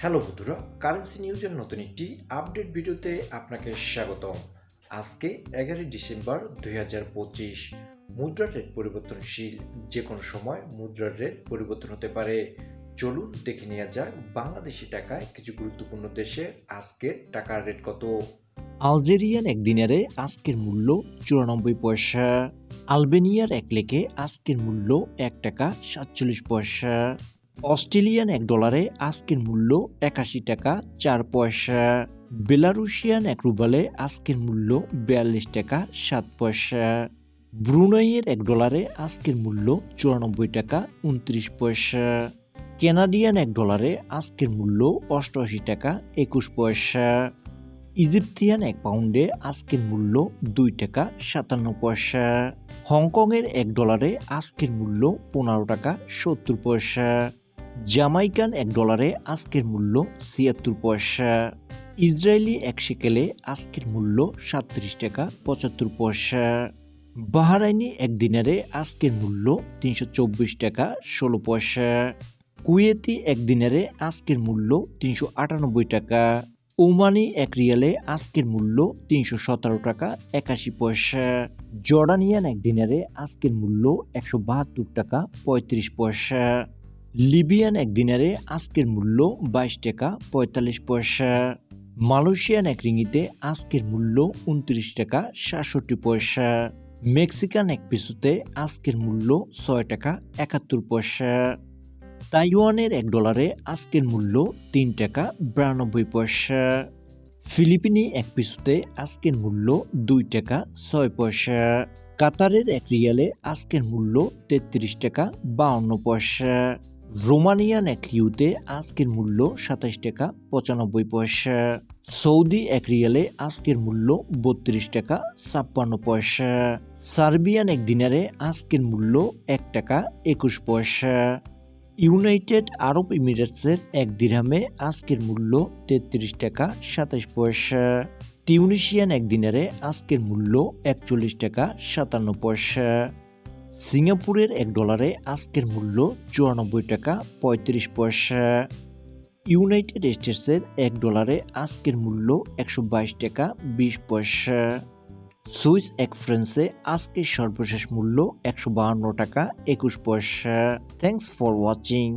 Hello বন্ধুরা, currency নিউজের নতুন একটি আপডেট ভিডিওতে আপনাকে স্বাগতম। আজকে এগারোই ডিসেম্বর দুই হাজার পঁচিশ মুদ্রার রেট পরিবর্তনশীল যে কোনো সময় মুদ্রার রেট পরিবর্তন হতে পারে। চলুন দেখে নেওয়া যাক বাংলাদেশি টাকায় কিছু গুরুত্বপূর্ণ দেশের আজকের টাকার রেট কত। আলজেরিয়ান এক দিনারে আজকের মূল্য চুরানব্বই পয়সা, আলবেনিয়ার এক লেকে আজকের মূল্য এক টাকা সাতচল্লিশ পয়সা। অস্ট্রেলিয়ান এক ডলারে আজকের মূল্য একাশি টাকা, চার পয়সা। বেলারুশিয়ান এক রুবালে আজকের মূল্য বিয়াল্লিশ টাকা, সাত পয়সা। ব্রুনাইয়ের এক ডলারে আজকের মূল্য চুরানব্বই টাকা, উনত্রিশ পয়সা। কেনাডিয়ান এক ডলারে আজকের মূল্য অষ্টআশি টাকা, একুশ পয়সা। ইজিপ্তিয়ান এক পাউন্ডে আজকের মূল্য দুই টাকা, সাতান্ন পয়সা। হংকংয়ের এক ডলারে আজকের মূল্য পনেরো টাকা, সত্তর পয়সা। জামাইকান এক ডলারে আজকের মূল্য ছিয়াত্তর পয়সা। ইসরায়েলি এক সেকেলে আজকের মূল্য সাতত্রিশ টাকা পঁচাত্তর পয়সা। বাহারাইনি এক দিনারে আজকের মূল্য তিনশো চব্বিশ টাকা ষোলো পয়সা। কুয়েতি এক দিনারে আজকের মূল্য তিনশো আটানব্বই টাকা। ওমানি এক রিয়ালে আজকের মূল্য তিনশো সতেরো টাকা একাশি পয়সা। জর্ডানিয়ান এক দিনারে আজকের মূল্য একশো বাহাত্তর টাকা পঁয়ত্রিশ পয়সা। লিবিয়ান এক দিনারে আজকের মূল্য বাইশ টাকা পঁয়তাল্লিশ পয়সা। মালয়েশিয়ান এক রিঙ্গিতে আজকের মূল্য উনত্রিশ টাকা সাতষট্টি পয়সা। মেক্সিকান এক পিসুতে আজকের মূল্য ছয় টাকা একাত্তর পয়সা। তাইওয়ানের এক ডলারে আজকের মূল্য তিন টাকা বিরানব্বই পয়সা। ফিলিপিনি এক পিসুতে আজকের মূল্য দুই টাকা ছয় পয়সা। কাতারের এক রিয়ালে আজকের মূল্য তেত্রিশ টাকা বাউন্ন পয়সা। রোমানিয়ান এক রিউতে আজকের মূল্য সাতাশ টাকা পঁচানব্বই পয়সা। সৌদি এক রিয়ালে আজকের মূল্য বত্রিশ টাকা ছাপ্পান্ন পয়সা। সার্বিয়ান এক দিনারে আজকের মূল্য এক টাকা একুশ পয়সা। ইউনাইটেড আরব এমিরেটসের এক দিরহামে আজকের মূল্য তেত্রিশ টাকা সাতাশ পয়সা। টিউনিশিয়ান এক দিনারে আজকের মূল্য একচল্লিশ টাকা সাতান্ন পয়সা। সিঙ্গাপুরের এক ডলারে আজকের মূল্য চুরানব্বই টাকা পঁয়ত্রিশ পয়সা। ইউনাইটেড স্টেটসের এক ডলারে আজকের মূল্য একশো বাইশ টাকা বিশ পয়সা। সুইস এক ফ্রেন্সে আজকের সর্বশেষ মূল্য একশো বাহান্ন টাকা একুশ পয়সা। Thanks for watching.